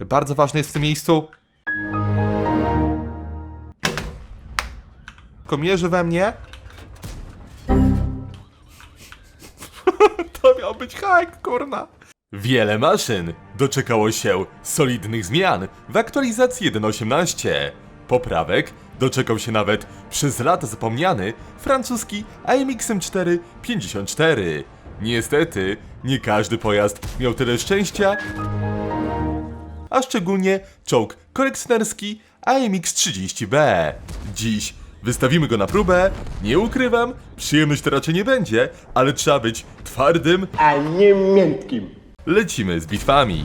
Bardzo ważne jest w tym miejscu. Komierzy we mnie. to miał być hack, kurna. Wiele maszyn doczekało się solidnych zmian w aktualizacji 1.18. Poprawek doczekał się nawet przez lata zapomniany francuski AMX M4 54. Niestety, nie każdy pojazd miał tyle szczęścia, a szczególnie czołg kolekcjonerski AMX-30B. Dziś wystawimy go na próbę, nie ukrywam, przyjemność to raczej nie będzie, ale trzeba być twardym, a nie miętkim. lecimy z bitwami.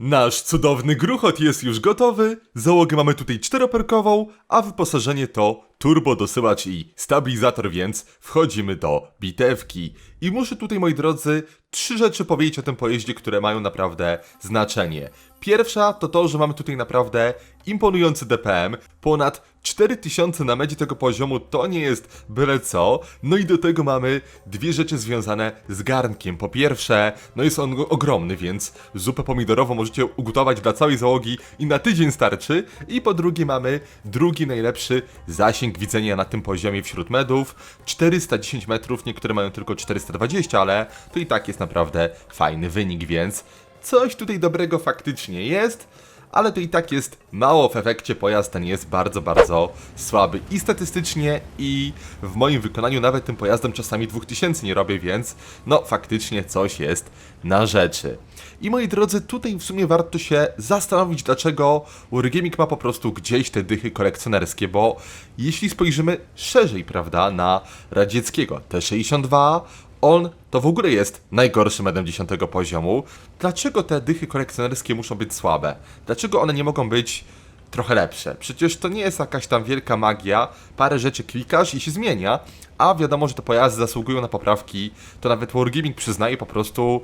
Nasz cudowny gruchot jest już gotowy, załogę mamy tutaj czteroperkową, a wyposażenie to turbo dosyłacz i stabilizator, więc wchodzimy do bitewki. I muszę tutaj, moi drodzy, trzy rzeczy powiedzieć o tym pojeździe, które mają naprawdę znaczenie. Pierwsza to to, że mamy tutaj naprawdę imponujący DPM, ponad 4000 na medzie tego poziomu to nie jest byle co. No i do tego mamy dwie rzeczy związane z garnkiem. Po pierwsze, no jest on ogromny, więc zupę pomidorową możecie ugotować dla całej załogi i na tydzień starczy. I po drugie mamy drugi najlepszy zasięg widzenia na tym poziomie wśród medów. 410 metrów, niektóre mają tylko 420, ale to i tak jest naprawdę fajny wynik, więc coś tutaj dobrego faktycznie jest ale to i tak jest mało w efekcie pojazd ten jest bardzo, bardzo słaby i statystycznie i w moim wykonaniu nawet tym pojazdem czasami 2000 nie robię, więc no faktycznie coś jest na rzeczy. I moi drodzy, tutaj w sumie warto się zastanowić, dlaczego Wargaming ma po prostu gdzieś te dychy kolekcjonerskie, bo jeśli spojrzymy szerzej, prawda, na radzieckiego T62, on to w ogóle jest najgorszym medem 10 poziomu. Dlaczego te dychy kolekcjonerskie muszą być słabe? Dlaczego one nie mogą być trochę lepsze? Przecież to nie jest jakaś tam wielka magia. Parę rzeczy klikasz i się zmienia, a wiadomo, że te pojazdy zasługują na poprawki. To nawet Wargaming przyznaje po prostu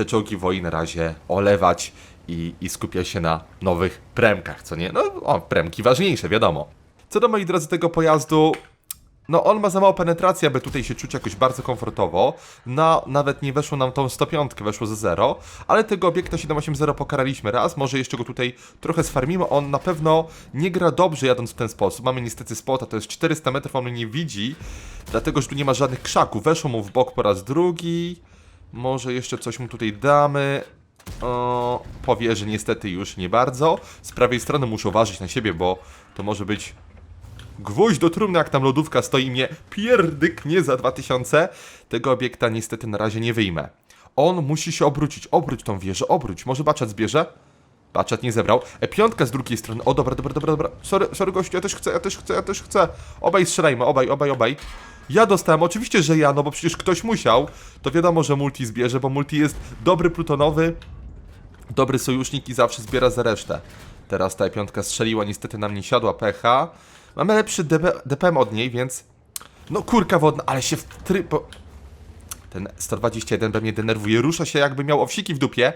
te czołgi woli na razie olewać i, i skupia się na nowych premkach, co nie? No, o, premki ważniejsze, wiadomo. Co do moi drodzy tego pojazdu, no on ma za mało penetracji, aby tutaj się czuć jakoś bardzo komfortowo. No, nawet nie weszło nam tą 105, weszło ze 0, ale tego obiekta 780 pokaraliśmy raz, może jeszcze go tutaj trochę sfarmimy. On na pewno nie gra dobrze jadąc w ten sposób. Mamy niestety spota, to jest 400 metrów, on mnie nie widzi, dlatego że tu nie ma żadnych krzaków. Weszło mu w bok po raz drugi. Może jeszcze coś mu tutaj damy. O, powie, że niestety już nie bardzo. Z prawej strony muszę uważać na siebie, bo to może być Gwóźdź do trumny, jak tam lodówka stoi i mnie pierdyknie za 2000. Tego obiekta niestety na razie nie wyjmę. On musi się obrócić. Obróć tą wieżę, obróć. Może baczat zbierze? Baczat nie zebrał. E, piątka z drugiej strony. O, dobra, dobra, dobra, dobra. Sorry, sorry gościu, ja też chcę, ja też chcę, ja też chcę. Obaj strzelajmy, obaj, obaj, obaj. Ja dostałem, oczywiście, że ja, no bo przecież ktoś musiał. To wiadomo, że multi zbierze, bo multi jest dobry plutonowy, dobry sojusznik i zawsze zbiera za resztę. Teraz ta piątka strzeliła, niestety nam nie siadła pecha. Mamy lepszy DB, DPM od niej, więc... No kurka wodna, ale się w tryb... Ten 121 B mnie denerwuje, rusza się jakby miał owsiki w dupie.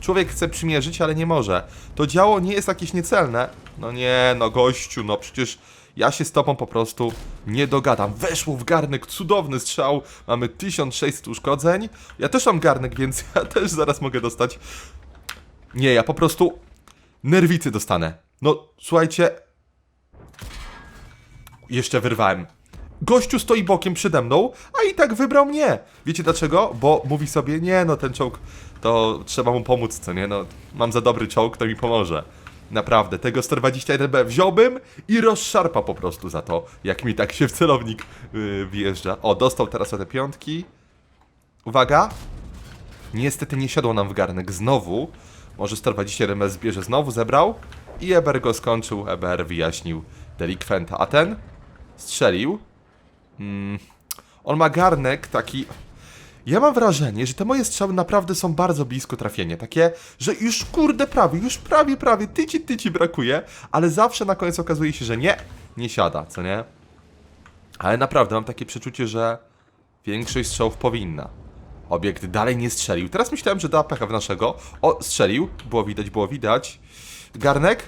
Człowiek chce przymierzyć, ale nie może. To działo nie jest jakieś niecelne. No nie, no gościu, no przecież ja się z tobą po prostu nie dogadam. Weszło w garnek, cudowny strzał. Mamy 1600 uszkodzeń. Ja też mam garnek, więc ja też zaraz mogę dostać. Nie, ja po prostu nerwicy dostanę. No, słuchajcie. Jeszcze wyrwałem. Gościu stoi bokiem przede mną, a i tak wybrał mnie. Wiecie dlaczego? Bo mówi sobie, nie no, ten czołg, to trzeba mu pomóc, co nie? No, mam za dobry czołg, to mi pomoże. Naprawdę, tego 121B wziąłbym i rozszarpa po prostu za to, jak mi tak się w celownik yy, wjeżdża. O, dostał teraz te piątki. Uwaga, Niestety nie siadło nam w garnek znowu. Może 121 MS zbierze znowu, zebrał. I Eber go skończył. Eber wyjaśnił delikwenta. A ten strzelił. Mm, on ma garnek taki. Ja mam wrażenie, że te moje strzały naprawdę są bardzo blisko trafienia. Takie, że już kurde prawie, już prawie, prawie, tyci, tyci brakuje, ale zawsze na koniec okazuje się, że nie, nie siada, co nie? Ale naprawdę mam takie przeczucie, że większość strzałów powinna. Obiekt dalej nie strzelił. Teraz myślałem, że da pecha w naszego. O, strzelił. Było widać, było widać. Garnek.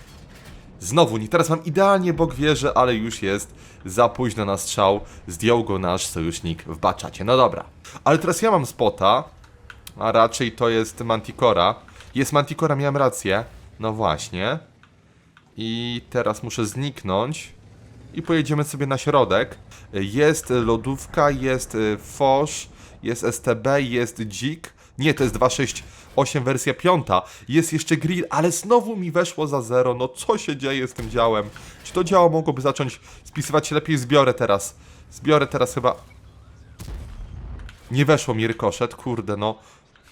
Znowu nie. Teraz mam idealnie bok wieży, ale już jest za późno na strzał. Zdjął go nasz sojusznik w baczacie. No dobra. Ale teraz ja mam spota. A raczej to jest Manticora. Jest Manticora, miałem rację. No właśnie. I teraz muszę zniknąć. I pojedziemy sobie na środek. Jest lodówka, jest y, Fosz, jest STB, jest Dzik. Nie, to jest 268 wersja 5. Jest jeszcze grill, ale znowu mi weszło za zero. No co się dzieje z tym działem? Czy to działo mogłoby zacząć spisywać się lepiej? Zbiorę teraz. Zbiorę teraz chyba... Nie weszło mi rykoszet, kurde no.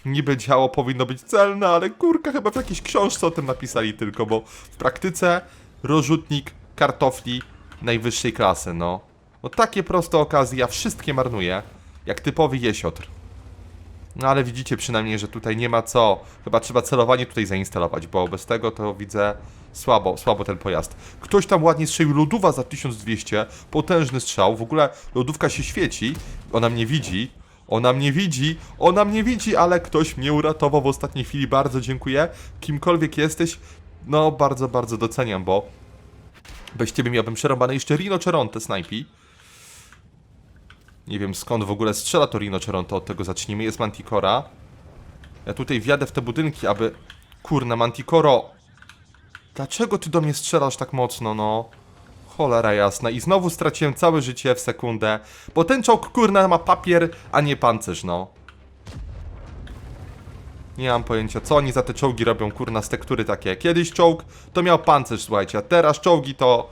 Niby działo powinno być celne, ale kurka chyba w jakiejś książce o tym napisali tylko, bo w praktyce rozrzutnik kartofli najwyższej klasy, no. No takie proste okazje, ja wszystkie marnuję, jak typowy jesiotr. No ale widzicie przynajmniej, że tutaj nie ma co. Chyba trzeba celowanie tutaj zainstalować, bo bez tego to widzę słabo, słabo ten pojazd. Ktoś tam ładnie strzelił lodówa za 1200, potężny strzał, w ogóle lodówka się świeci, ona mnie widzi, ona mnie widzi, ona mnie widzi, ale ktoś mnie uratował w ostatniej chwili, bardzo dziękuję. Kimkolwiek jesteś, no bardzo, bardzo doceniam, bo bez ciebie miałbym przerąbane jeszcze Rino Cheronte snajpi. Nie wiem skąd w ogóle strzela to Rino Cheronte, od tego zacznijmy. Jest Manticora. Ja tutaj wjadę w te budynki, aby... Kurna, Manticoro! Dlaczego ty do mnie strzelasz tak mocno, no? Cholera jasna. I znowu straciłem całe życie w sekundę. Bo ten czołg, kurna, ma papier, a nie pancerz, no. Nie mam pojęcia, co oni za te czołgi robią, kurna, z tektury takie. Kiedyś czołg to miał pancerz, słuchajcie, a teraz czołgi to...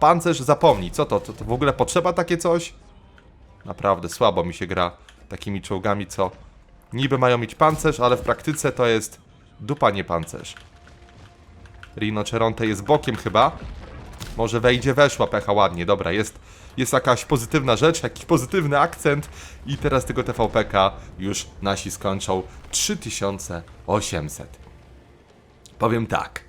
Pancerz zapomnij, co to? To, to w ogóle potrzeba takie coś? Naprawdę słabo mi się gra takimi czołgami, co niby mają mieć pancerz, ale w praktyce to jest dupa nie pancerz. Rinoceronte jest bokiem chyba. Może wejdzie, weszła pecha ładnie, dobra, jest, jest jakaś pozytywna rzecz, jakiś pozytywny akcent i teraz tego TVPK już nasi skończą 3800. Powiem tak,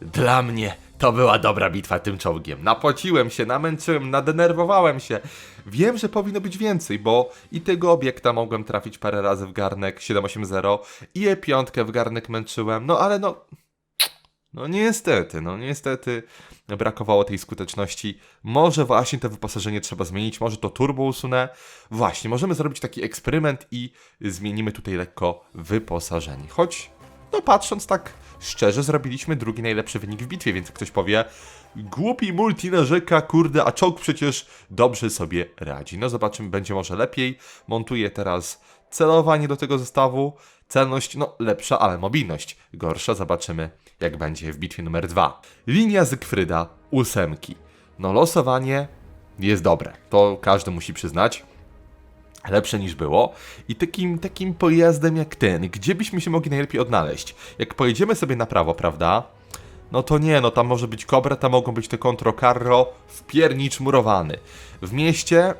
dla mnie to była dobra bitwa tym czołgiem. Napociłem się, namęczyłem, nadenerwowałem się. Wiem, że powinno być więcej, bo i tego obiekta mogłem trafić parę razy w garnek 780 i E5 w garnek męczyłem, no ale no... No niestety, no niestety brakowało tej skuteczności. Może właśnie to wyposażenie trzeba zmienić, może to turbo usunę. Właśnie, możemy zrobić taki eksperyment i zmienimy tutaj lekko wyposażenie. Choć, no patrząc tak szczerze, zrobiliśmy drugi najlepszy wynik w bitwie, więc ktoś powie głupi multi narzeka, kurde, a czołg przecież dobrze sobie radzi. No zobaczymy, będzie może lepiej. Montuję teraz celowanie do tego zestawu. Celność, no lepsza, ale mobilność gorsza. Zobaczymy, jak będzie w bitwie numer dwa. Linia Zygfryda, ósemki. No losowanie jest dobre, to każdy musi przyznać. Lepsze niż było. I takim, takim pojazdem jak ten, gdzie byśmy się mogli najlepiej odnaleźć? Jak pojedziemy sobie na prawo, prawda? No to nie, no tam może być Cobra, tam mogą być te Contro Carro, wpiernicz murowany. W mieście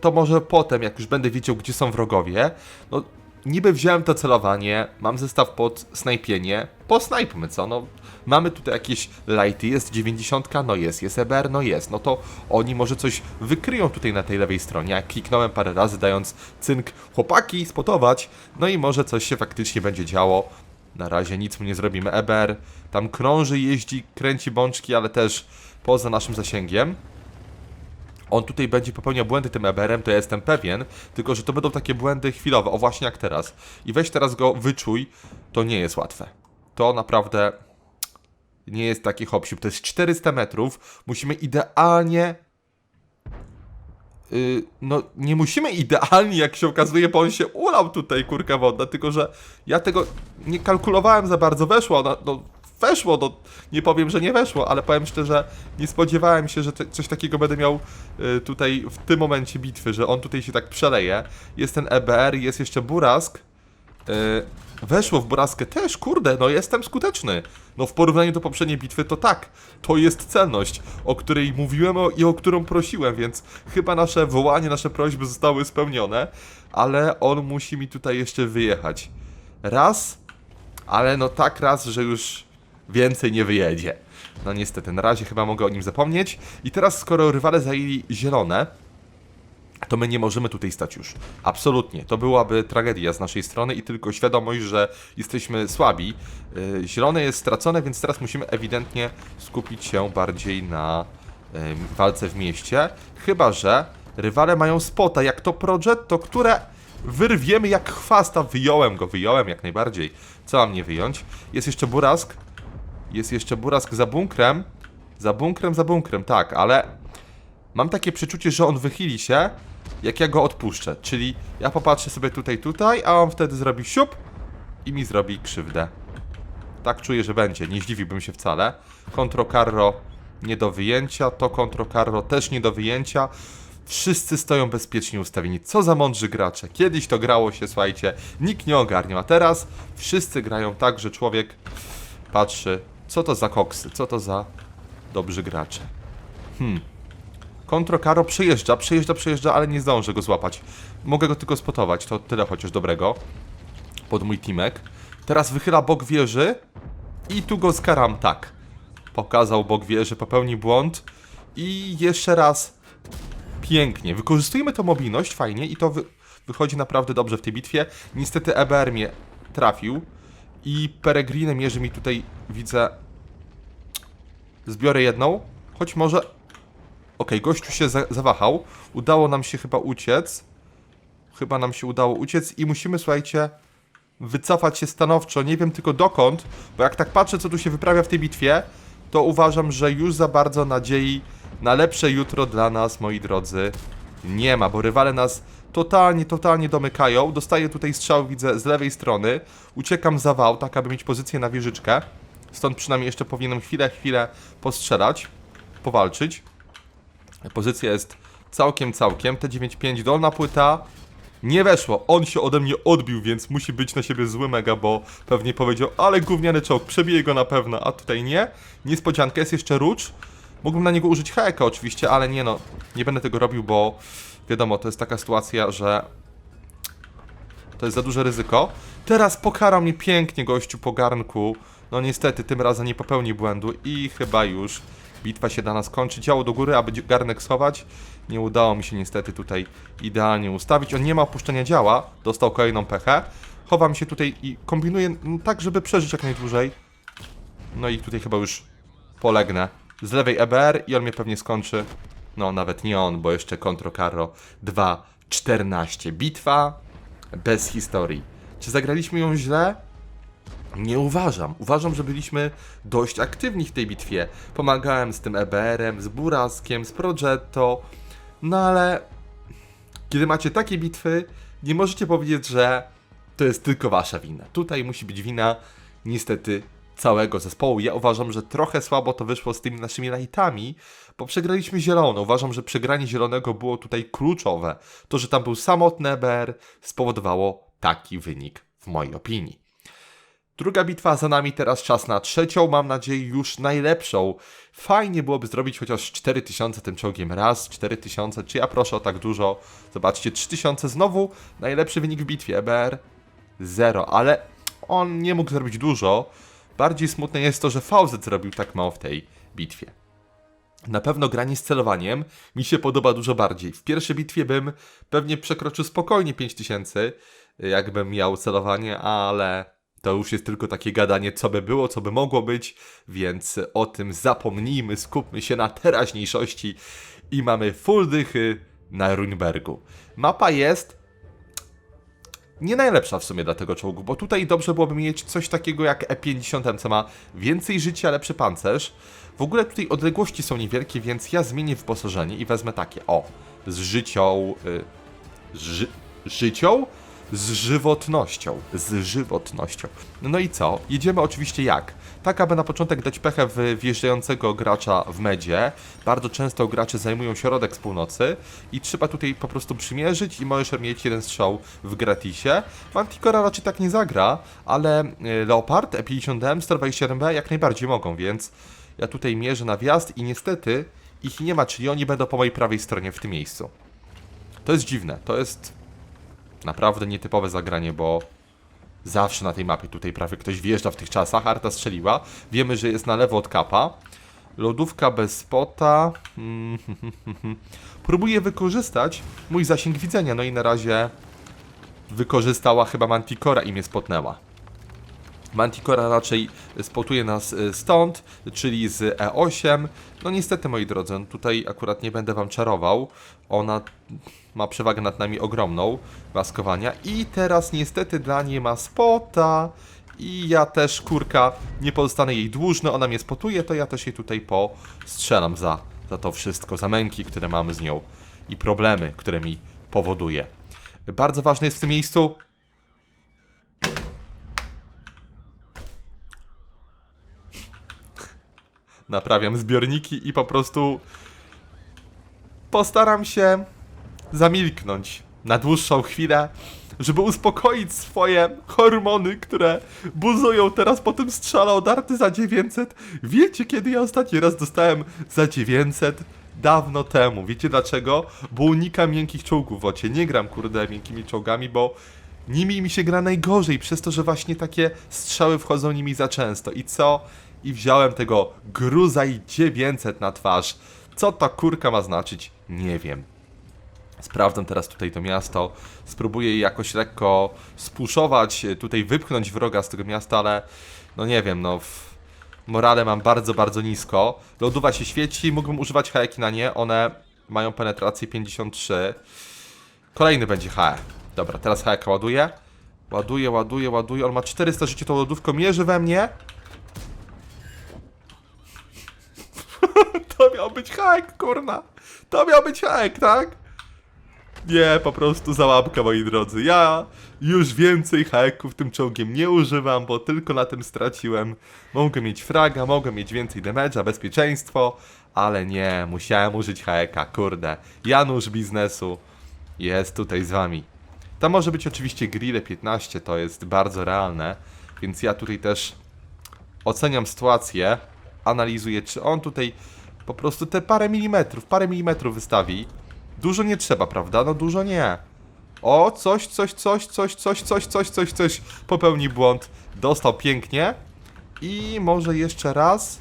to może potem, jak już będę wiedział, gdzie są wrogowie, no niby wziąłem to celowanie, mam zestaw pod snajpienie, posnajpmy co, no mamy tutaj jakieś lighty, jest 90, no jest, jest EBR, no jest, no to oni może coś wykryją tutaj na tej lewej stronie, jak kliknąłem parę razy dając cynk chłopaki, spotować, no i może coś się faktycznie będzie działo, na razie nic mu nie zrobimy, EBR tam krąży, jeździ, kręci bączki, ale też poza naszym zasięgiem, on tutaj będzie popełniał błędy tym EBR-em, to ja jestem pewien, tylko że to będą takie błędy chwilowe, o właśnie jak teraz. I weź teraz go wyczuj, to nie jest łatwe. To naprawdę nie jest taki hop To jest 400 metrów, musimy idealnie... Yy, no, nie musimy idealnie, jak się okazuje, bo on się ulał tutaj, kurka wodna, tylko że ja tego nie kalkulowałem za bardzo, weszło, no, no weszło, no nie powiem, że nie weszło, ale powiem szczerze, nie spodziewałem się, że te, coś takiego będę miał y, tutaj w tym momencie bitwy, że on tutaj się tak przeleje. Jest ten EBR, jest jeszcze Burask. Y, weszło w Buraskę też, kurde, no jestem skuteczny. No w porównaniu do poprzedniej bitwy to tak, to jest celność, o której mówiłem i o którą prosiłem, więc chyba nasze wołanie, nasze prośby zostały spełnione, ale on musi mi tutaj jeszcze wyjechać. Raz, ale no tak raz, że już więcej nie wyjedzie. No niestety, na razie chyba mogę o nim zapomnieć. I teraz, skoro rywale zajęli zielone, to my nie możemy tutaj stać już. Absolutnie. To byłaby tragedia z naszej strony i tylko świadomość, że jesteśmy słabi. Yy, Zielone jest stracone, więc teraz musimy ewidentnie skupić się bardziej na yy, walce w mieście. Chyba, że rywale mają spota, jak to Projet, to które wyrwiemy jak chwasta. Wyjąłem go, wyjąłem jak najbardziej. Co mam nie wyjąć? Jest jeszcze burask. Jest jeszcze burask za bunkrem. Za bunkrem, za bunkrem, tak, ale mam takie przeczucie, że on wychyli się, jak ja go odpuszczę. Czyli ja popatrzę sobie tutaj, tutaj, a on wtedy zrobi siup i mi zrobi krzywdę. Tak czuję, że będzie. Nie zdziwiłbym się wcale. Kontro Carro nie do wyjęcia. To Kontro Carro też nie do wyjęcia. Wszyscy stoją bezpiecznie ustawieni. Co za mądrzy gracze. Kiedyś to grało się, słuchajcie, nikt nie ogarniał. A teraz wszyscy grają tak, że człowiek patrzy, co to za koksy, co to za dobrzy gracze. Hmm. Kontro Caro przyjeżdża, przyjeżdża, przyjeżdża, ale nie zdążę go złapać. Mogę go tylko spotować, to tyle chociaż dobrego. Pod mój teamek. Teraz wychyla bok wieży i tu go skaram tak. Pokazał bok wieży, popełni błąd i jeszcze raz pięknie. Wykorzystujemy tą mobilność fajnie i to wy wychodzi naprawdę dobrze w tej bitwie. Niestety EBR mnie trafił i Peregrine mierzy mi tutaj, widzę... Zbiorę jedną, choć może... Okej, gościu się za zawahał. Udało nam się chyba uciec. Chyba nam się udało uciec i musimy, słuchajcie, wycofać się stanowczo. Nie wiem tylko dokąd, bo jak tak patrzę, co tu się wyprawia w tej bitwie, to uważam, że już za bardzo nadziei na lepsze jutro dla nas, moi drodzy, nie ma, bo rywale nas totalnie, totalnie domykają. Dostaję tutaj strzał, widzę, z lewej strony. Uciekam za wał, tak aby mieć pozycję na wieżyczkę. Stąd przynajmniej jeszcze powinienem chwilę, chwilę postrzelać, powalczyć. Pozycja jest całkiem, całkiem. T95 dolna płyta. Nie weszło. On się ode mnie odbił, więc musi być na siebie zły mega, bo pewnie powiedział, ale gówniany czołg, przebiję go na pewno, a tutaj nie. Niespodzianka, jest jeszcze Rucz. Mógłbym na niego użyć heka oczywiście, ale nie no, nie będę tego robił, bo wiadomo, to jest taka sytuacja, że to jest za duże ryzyko. Teraz pokarał mnie pięknie gościu po garnku. No niestety, tym razem nie popełni błędu i chyba już bitwa się da nas kończy. Działo do góry, aby garnek schować. Nie udało mi się niestety tutaj idealnie ustawić. On nie ma opuszczenia działa, dostał kolejną pechę. Chowam się tutaj i kombinuję mm, tak, żeby przeżyć jak najdłużej. No i tutaj chyba już polegnę. Z lewej EBR i on mnie pewnie skończy. No, nawet nie on, bo jeszcze Contro Carro 2.14. Bitwa bez historii. Czy zagraliśmy ją źle? Nie uważam. Uważam, że byliśmy dość aktywni w tej bitwie. Pomagałem z tym EBR-em, z Buraskiem, z Progetto. No ale kiedy macie takie bitwy, nie możecie powiedzieć, że to jest tylko wasza wina. Tutaj musi być wina niestety całego zespołu. Ja uważam, że trochę słabo to wyszło z tymi naszymi lightami, bo przegraliśmy zielono. Uważam, że przegranie zielonego było tutaj kluczowe. To, że tam był samotny EBR spowodowało taki wynik w mojej opinii. Druga bitwa za nami, teraz czas na trzecią, mam nadzieję już najlepszą. Fajnie byłoby zrobić chociaż 4000 tym czołgiem raz, 4000, czy ja proszę o tak dużo. Zobaczcie, 3000 znowu, najlepszy wynik w bitwie, EBR 0, ale on nie mógł zrobić dużo. Bardziej smutne jest to, że VZ zrobił tak mało w tej bitwie. Na pewno granie z celowaniem mi się podoba dużo bardziej. W pierwszej bitwie bym pewnie przekroczył spokojnie 5000, jakbym miał celowanie, ale to już jest tylko takie gadanie, co by było, co by mogło być, więc o tym zapomnijmy, skupmy się na teraźniejszości i mamy full dychy na Runebergu. Mapa jest nie najlepsza w sumie dla tego czołgu, bo tutaj dobrze byłoby mieć coś takiego jak E50, co ma więcej życia, lepszy pancerz. W ogóle tutaj odległości są niewielkie, więc ja zmienię wyposażenie i wezmę takie, o, z życią... Y, ży, życią? Z żywotnością. Z żywotnością. No i co? Jedziemy oczywiście jak? Tak, aby na początek dać pechę w wjeżdżającego gracza w medzie. Bardzo często gracze zajmują środek z północy i trzeba tutaj po prostu przymierzyć i możesz mieć jeden strzał w gratisie. Manticora raczej tak nie zagra, ale y, Leopard, E E50M, 127B jak najbardziej mogą, więc ja tutaj mierzę na wjazd i niestety ich nie ma, czyli oni będą po mojej prawej stronie w tym miejscu. To jest dziwne, to jest naprawdę nietypowe zagranie, bo zawsze na tej mapie tutaj prawie ktoś wjeżdża w tych czasach. Arta strzeliła. Wiemy, że jest na lewo od kapa. Lodówka bez spota. Mm, Próbuję wykorzystać mój zasięg widzenia, no i na razie wykorzystała chyba Manticora i mnie spotnęła. Manticora raczej spotuje nas y, stąd, czyli z E8. No niestety, moi drodzy, no tutaj akurat nie będę wam czarował. Ona ma przewagę nad nami ogromną maskowania. I teraz niestety dla niej ma spota. I ja też, kurka, nie pozostanę jej dłużny. Ona mnie spotuje, to ja też jej tutaj postrzelam za, za to wszystko, za męki, które mamy z nią i problemy, które mi powoduje. Bardzo ważne jest w tym miejscu naprawiam zbiorniki i po prostu postaram się zamilknąć na dłuższą chwilę, żeby uspokoić swoje hormony, które buzują teraz po tym strzale od Arty za 900. Wiecie, kiedy ja ostatni raz dostałem za 900? Dawno temu. Wiecie dlaczego? Bo unikam miękkich czołgów w ocie. Nie gram, kurde, miękkimi czołgami, bo nimi mi się gra najgorzej, przez to, że właśnie takie strzały wchodzą nimi za często. I co? I wziąłem tego gruza i 900 na twarz. Co ta kurka ma znaczyć? Nie wiem. Sprawdzam teraz tutaj to miasto, spróbuję jakoś lekko spuszować, e, tutaj wypchnąć wroga z tego miasta, ale no nie wiem, no w morale mam bardzo, bardzo nisko. Lodowa się świeci, mógłbym używać heki na nie, one mają penetrację 53. Kolejny będzie HE. Dobra, teraz HE ładuje. Ładuje, ładuje, ładuje. On ma 400 życia, tą lodówką mierzy we mnie. To miał być hack, kurna. To miał być hack, tak? Nie, po prostu załapka, moi drodzy. Ja już więcej hacków tym czołgiem nie używam, bo tylko na tym straciłem. Mogę mieć fraga, mogę mieć więcej damage'a, bezpieczeństwo, ale nie, musiałem użyć hacka, kurde. Janusz biznesu jest tutaj z wami. To może być oczywiście grille 15, to jest bardzo realne, więc ja tutaj też oceniam sytuację, analizuję, czy on tutaj po prostu te parę milimetrów, parę milimetrów wystawi. Dużo nie trzeba, prawda? No dużo nie. O, coś, coś, coś, coś, coś, coś, coś, coś, coś. Popełni błąd. Dostał pięknie. I może jeszcze raz.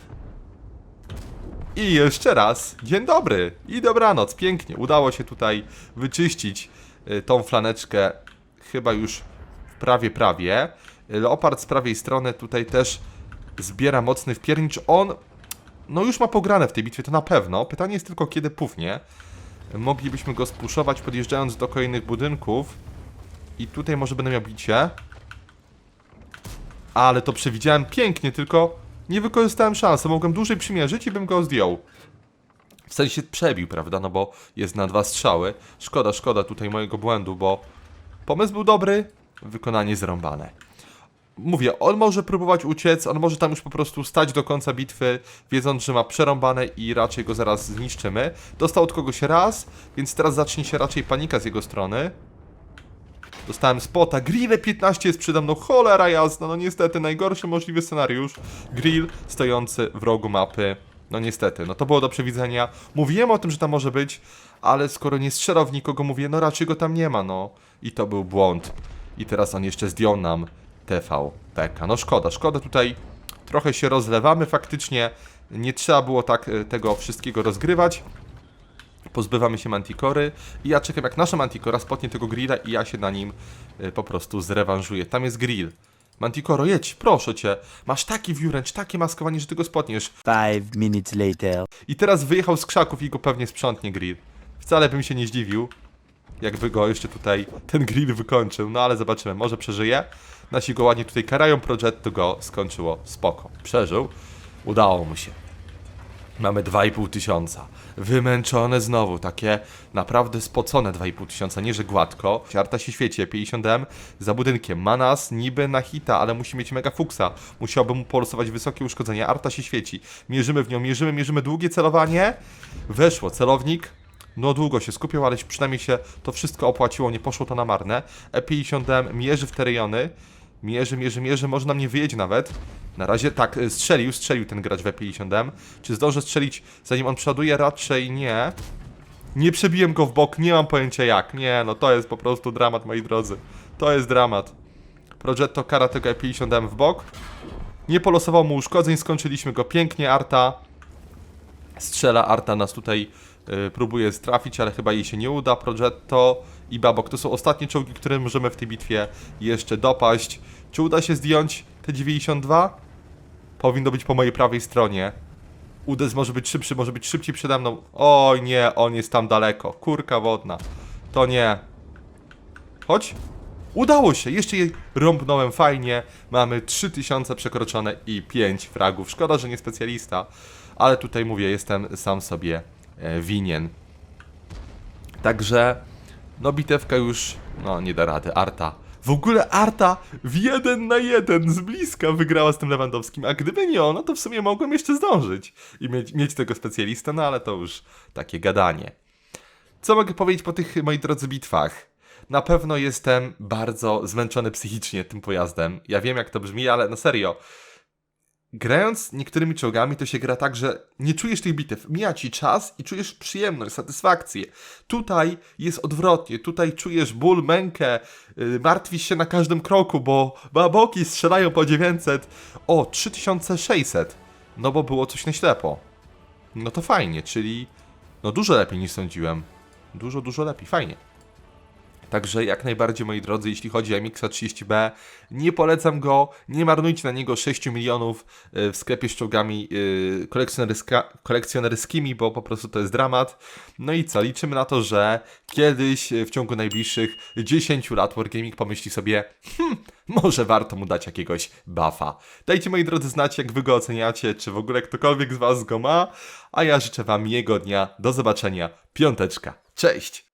I jeszcze raz. Dzień dobry. I dobranoc. Pięknie. Udało się tutaj wyczyścić y, tą flaneczkę. Chyba już prawie, prawie. Leopard z prawej strony tutaj też zbiera mocny wpiernicz. On no już ma pograne w tej bitwie, to na pewno. Pytanie jest tylko, kiedy pufnie. Moglibyśmy go spuszować podjeżdżając do kolejnych budynków. I tutaj może będę miał bicie. Ale to przewidziałem pięknie, tylko nie wykorzystałem szansy. Mogłem dłużej przymierzyć i bym go zdjął. W sensie przebił, prawda? No bo jest na dwa strzały. Szkoda, szkoda tutaj mojego błędu, bo pomysł był dobry, wykonanie zrąbane mówię, on może próbować uciec, on może tam już po prostu stać do końca bitwy, wiedząc, że ma przerąbane i raczej go zaraz zniszczymy. Dostał od kogoś raz, więc teraz zacznie się raczej panika z jego strony. Dostałem spota, grille 15 jest przede mną, cholera jasna, no niestety, najgorszy możliwy scenariusz. Grill stojący w rogu mapy, no niestety, no to było do przewidzenia. Mówiłem o tym, że tam może być, ale skoro nie strzelał w nikogo, mówię, no raczej go tam nie ma, no. I to był błąd. I teraz on jeszcze zdjął nam TVPK. No szkoda, szkoda tutaj trochę się rozlewamy faktycznie. Nie trzeba było tak e, tego wszystkiego rozgrywać. Pozbywamy się Mantikory i ja czekam jak nasza Mantikora spotnie tego grilla i ja się na nim e, po prostu zrewanżuję. Tam jest grill. Mantikoro, jedź, proszę cię. Masz taki wióręcz, takie maskowanie, że ty go spotniesz. Five minutes later. I teraz wyjechał z krzaków i go pewnie sprzątnie grill. Wcale bym się nie zdziwił, jakby go jeszcze tutaj ten grill wykończył. No ale zobaczymy, może przeżyje. Nasi go ładnie tutaj karają, Progetto go skończyło spoko. Przeżył, udało mu się. Mamy 2,5 tysiąca. Wymęczone znowu, takie naprawdę spocone 2,5 tysiąca, nie że gładko. Arta się świeci, 50M za budynkiem. Ma nas niby na hita, ale musi mieć mega fuksa. Musiałby mu polosować wysokie uszkodzenia. Arta się świeci. Mierzymy w nią, mierzymy, mierzymy. Długie celowanie. Weszło, celownik. No długo się skupiał, ale przynajmniej się to wszystko opłaciło, nie poszło to na marne. E50M mierzy w te rejony. Mierzy, mierzy, mierzy, może nam nie wyjedzie nawet. Na razie tak, y, strzelił, strzelił ten gracz w E50M. Czy zdążę strzelić zanim on przoduje? Raczej nie. Nie przebiłem go w bok, nie mam pojęcia jak. Nie, no to jest po prostu dramat, moi drodzy. To jest dramat. Progetto kara tego E50M w bok. Nie polosował mu uszkodzeń, skończyliśmy go pięknie. Arta strzela, Arta nas tutaj y, próbuje strafić, ale chyba jej się nie uda. Progetto i Babok to są ostatnie czołgi, które możemy w tej bitwie jeszcze dopaść. Czy uda się zdjąć T92 powinno być po mojej prawej stronie. Udes może być szybszy, może być szybciej przede mną. Oj nie, on jest tam daleko. Kurka wodna. To nie. Chodź. Udało się, jeszcze je rąbnąłem fajnie. Mamy 3000 przekroczone i 5 fragów. Szkoda, że nie specjalista, ale tutaj mówię, jestem sam sobie e, winien. Także, no bitewka już, no nie da rady. Arta. W ogóle Arta w jeden na jeden z bliska wygrała z tym Lewandowskim, a gdyby nie ona, to w sumie mogłem jeszcze zdążyć i mieć, mieć tego specjalistę, no ale to już takie gadanie. Co mogę powiedzieć po tych, moi drodzy, bitwach? Na pewno jestem bardzo zmęczony psychicznie tym pojazdem. Ja wiem, jak to brzmi, ale na serio. Grając niektórymi czołgami, to się gra tak, że nie czujesz tych bitew. Mija ci czas i czujesz przyjemność, satysfakcję. Tutaj jest odwrotnie. Tutaj czujesz ból, mękę, yy, martwisz się na każdym kroku, bo baboki strzelają po 900. O, 3600. No bo było coś na ślepo. No to fajnie, czyli no dużo lepiej niż sądziłem. Dużo, dużo lepiej, fajnie. Także jak najbardziej, moi drodzy, jeśli chodzi o MX-30B, nie polecam go, nie marnujcie na niego 6 milionów y, w sklepie z czołgami kolekcjoneryska- kolekcjonerskimi, bo po prostu to jest dramat. No i co, liczymy na to, że kiedyś y, w ciągu najbliższych 10 lat Wargaming pomyśli sobie, hmm, może warto mu dać jakiegoś buffa. Dajcie, moi drodzy, znać, jak wy go oceniacie, czy w ogóle ktokolwiek z was go ma, a ja życzę wam miłego dnia, do zobaczenia, piąteczka, cześć!